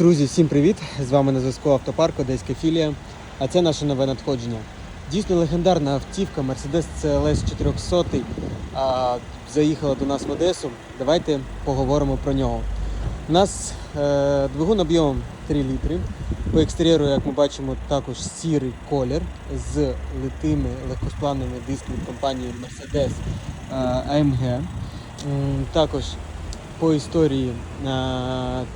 Друзі, всім привіт! З вами на зв'язку Автопарк Одеська філія. А це наше нове надходження. Дійсно легендарна автівка Mercedes CLS 400 а, заїхала до нас в Одесу. Давайте поговоримо про нього. У нас е, двигун об'ємом 3 літри. По екстер'єру, як ми бачимо, також сірий колір з литими легкосплавними дисками компанії Mercedes е, AMG. Також по історії е,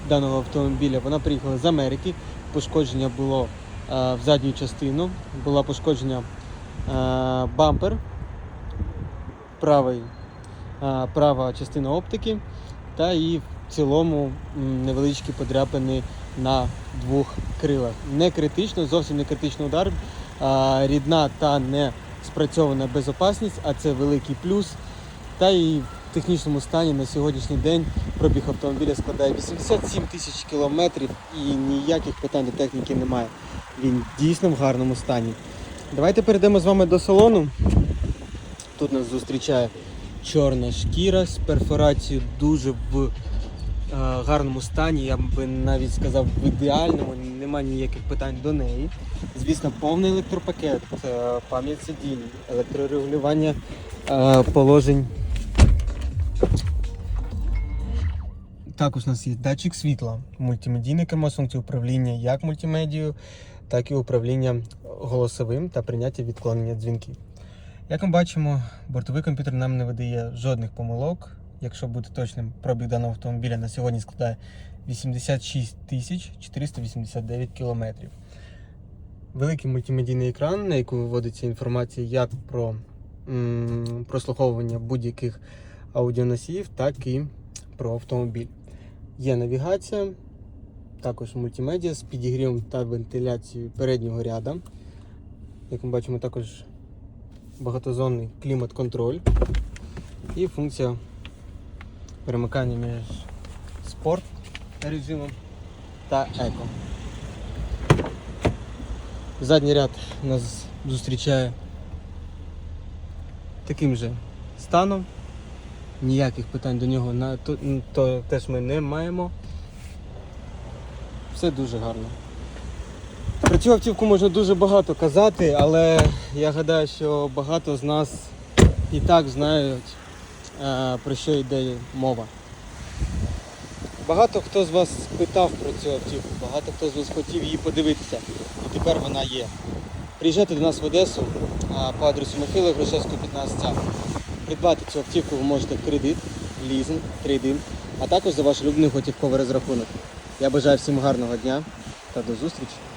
даного автомобіля вона приїхала з Америки. Пошкодження було е, в задню частину, була пошкодження е, бампер, правий, права частина оптики та і в цілому невеличкі подряпини на двох крилах. Не критично, зовсім не критичний удар. Рідна та не спрацьована безопасність, а це великий плюс. Та і в технічному стані на сьогоднішній день пробіг автомобіля складає 87 тисяч кілометрів і ніяких питань до техніки немає. Він дійсно в гарному стані. Давайте перейдемо з вами до салону. Тут нас зустрічає чорна шкіра з перфорацією дуже в е, гарному стані. Я би навіть сказав в ідеальному, немає ніяких питань до неї. Звісно, повний електропакет, е, пам'ять сидінь, електрорегулювання е, положень. Також у нас є датчик світла, мультимедійний кермо функції управління як мультимедією, так і управління голосовим та прийняття відклонення дзвінків. Як ми бачимо, бортовий комп'ютер нам не видає жодних помилок. Якщо бути точним, пробіг даного автомобіля на сьогодні складає 86 тисяч 489 кілометрів. Великий мультимедійний екран, на якому виводиться інформація як про прослуховування будь-яких аудіоносіїв, так і про автомобіль. Є навігація, також мультимедіа з підігрівом та вентиляцією переднього ряда. Як ми бачимо, також багатозонний клімат-контроль і функція перемикання між спорт режимом та еко. Задній ряд нас зустрічає таким же станом. Ніяких питань до нього на то, то теж ми не маємо. Все дуже гарно. Про цю автівку можна дуже багато казати, але я гадаю, що багато з нас і так знають, е, про що йде мова. Багато хто з вас питав про цю автівку, багато хто з вас хотів її подивитися. І тепер вона є. Приїжджайте до нас в Одесу по адресу Михайла Грушевського, 15 Придбати цю автівку ви можете в кредит, лізинг, трейдинг, а також за ваш улюблений готівковий розрахунок. Я бажаю всім гарного дня та до зустрічі!